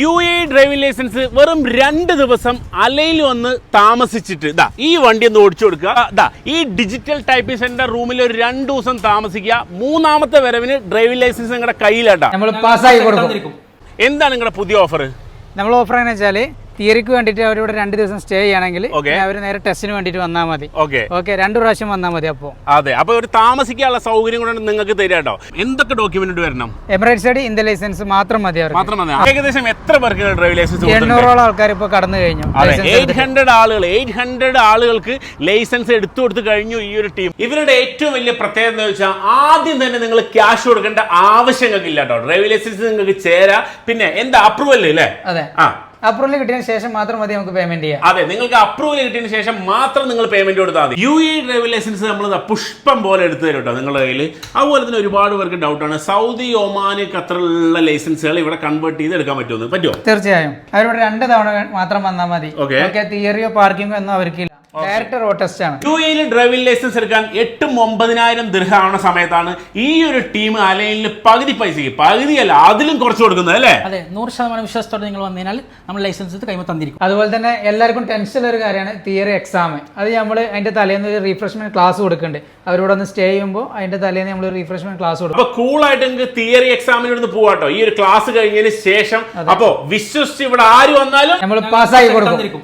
U A driving licence വെറും രണ്ട് ദിവസം അലയിൽ വന്ന് താമസിച്ചിട്ട് ഇതാ ഈ വണ്ടി ഒന്ന് ഓടിച്ചു കൊടുക്കുക. ഇതാ ഈ ഡിജിറ്റൽ ടൈപ്പിംഗ് സെന്റർ റൂമിൽ ഒരു രണ്ട് ദിവസം താമസിക്കുക. മൂന്നാമത്തെ വരവിന് ഡ്രൈവിംഗ് ലൈസൻസ് നിങ്ങളുടെ കയ്യിലാട്ടാ. നമ്മൾ കൊടുക്കും. എന്താണ് നിങ്ങളുടെ പുതിയ ഓഫർ നമ്മൾ ഓഫർ എന്ന് വെച്ചാൽ തിയറിക്ക് വേണ്ടിയിട്ട് അവരിവിടെ രണ്ട് ദിവസം സ്റ്റേ ചെയ്യണമെങ്കിൽ. അവർ നേരെ ടെസ്റ്റിന് വേണ്ടിയിട്ട് വന്നാൽ മതി. ഓക്കെ ഓക്കെ രണ്ടു പ്രാവശ്യം വന്നാൽ മതി അപ്പോൾ അതെ അപ്പൊ ഒരു താമസിക്കാനുള്ള സൗകര്യം കൂടെ നിങ്ങൾക്ക് തരാട്ടോ എന്തൊക്കെ ഡോക്യുമെന്റ് വരണം? എമിറേറ്റ്സ് ഐഡി ഇന്ത്യ ലൈസൻസ് മാത്രം മതി മാത്രം മതി. ഏകദേശം എത്ര പേർക്ക് ഡ്രൈവിംഗ് ലൈസൻസ് എണ്ണൂറോളം ആൾക്കാർ ഇപ്പോൾ കടന്നു കഴിഞ്ഞു. എയ്റ്റ് ഹൺഡ്രഡ് ആളുകൾ എയ്റ്റ് ഹൺഡ്രഡ് ആളുകൾക്ക് ലൈസൻസ് എടുത്തു കൊടുത്ത് കഴിഞ്ഞു ഈ ഒരു ടീം ഇവരുടെ ഏറ്റവും വലിയ പ്രത്യേകത എന്ന് വെച്ചാൽ ആദ്യം തന്നെ നിങ്ങൾ ക്യാഷ് കൊടുക്കേണ്ട ആവശ്യങ്ങൾക്ക് ഇല്ല കേട്ടോ. ഡ്രൈവിംഗ് ലൈസൻസ് നിങ്ങൾക്ക് ചേരാ. പിന്നെ എന്താ അപ്രൂവൽ അല്ലേ അതെ. ആ. അപ്രൂവൽ കിട്ടിയതിന് ശേഷം മാത്രം മതി നമുക്ക് പേയ്മെന്റ് ചെയ്യാം. അതെ നിങ്ങൾക്ക് അപ്രൂവൽ കിട്ടിയതിന് ശേഷം മാത്രം നിങ്ങൾ പേയ്മെന്റ് കൊടുത്താൽ മതി. യു എ ഡ്രൈവിംഗ് ലൈസൻസ് നമ്മൾ പുഷ്പം പോലെ എടുത്തു തരും കേട്ടോ നിങ്ങളുടെ കയ്യിൽ അതുപോലെ തന്നെ ഒരുപാട് പേർക്ക് ഡൗട്ടാണ് സൗദി ഒമാൻ ഖത്തറിലുള്ള ലൈസൻസുകൾ ഇവിടെ കൺവേർട്ട് ചെയ്ത് എടുക്കാൻ പറ്റുമെന്ന് പറ്റുമോ തീർച്ചയായും. അവരിവിടെ രണ്ട് തവണ മാത്രം വന്നാൽ മതി. തിയറിയോ പാർക്കിംഗോ ഒന്നും അവർക്കില്ല ഡയറക്റ്റ് റോഡ് ടെസ്റ്റ് ആണ്. യു എയിൽ ഡ്രൈവിംഗ് ലൈസൻസ് എടുക്കാൻ എട്ടും ഒമ്പതിനായിരം ദൃഹമാവുന്ന സമയത്താണ് ഈ ഒരു ടീം അലൈനിൽ പകുതി പൈസക്ക് പകുതിയല്ല അതിലും കുറച്ച് കൊടുക്കുന്നത് അല്ലേ? അതെ നൂറ് ശതമാനം വിശ്വാസത്തോടെ നിങ്ങൾ വന്നതിനാൽ നമ്മൾ ലൈസൻസ് കൈമ തന്നിരിക്കും. അതുപോലെ തന്നെ എല്ലാവർക്കും ടെൻഷൻ ഒരു കാര്യമാണ് തിയറി എക്സാം അത് നമ്മൾ അതിന്റെ തലേന്ന് ഒരു റീഫ്രഷ്മെന്റ് ക്ലാസ് കൊടുക്കുന്നുണ്ട്. അവരോട് ഒന്ന് സ്റ്റേ ചെയ്യുമ്പോൾ അതിന്റെ തലേന്ന് നമ്മൾ റീഫ്രഷ്മെന്റ് ക്ലാസ് കൊടുക്കും. അപ്പൊ കൂൾ ആയിട്ട് നിങ്ങൾക്ക് തിയറി എക്സാമിന് എടുത്ത് പോവാട്ടോ ഈ ഒരു ക്ലാസ് കഴിഞ്ഞതിന് ശേഷം അപ്പോ വിശ്വസിച്ച് ഇവിടെ ആര് വന്നാലും നമ്മൾ പാസ്സായി കൊടുക്കും.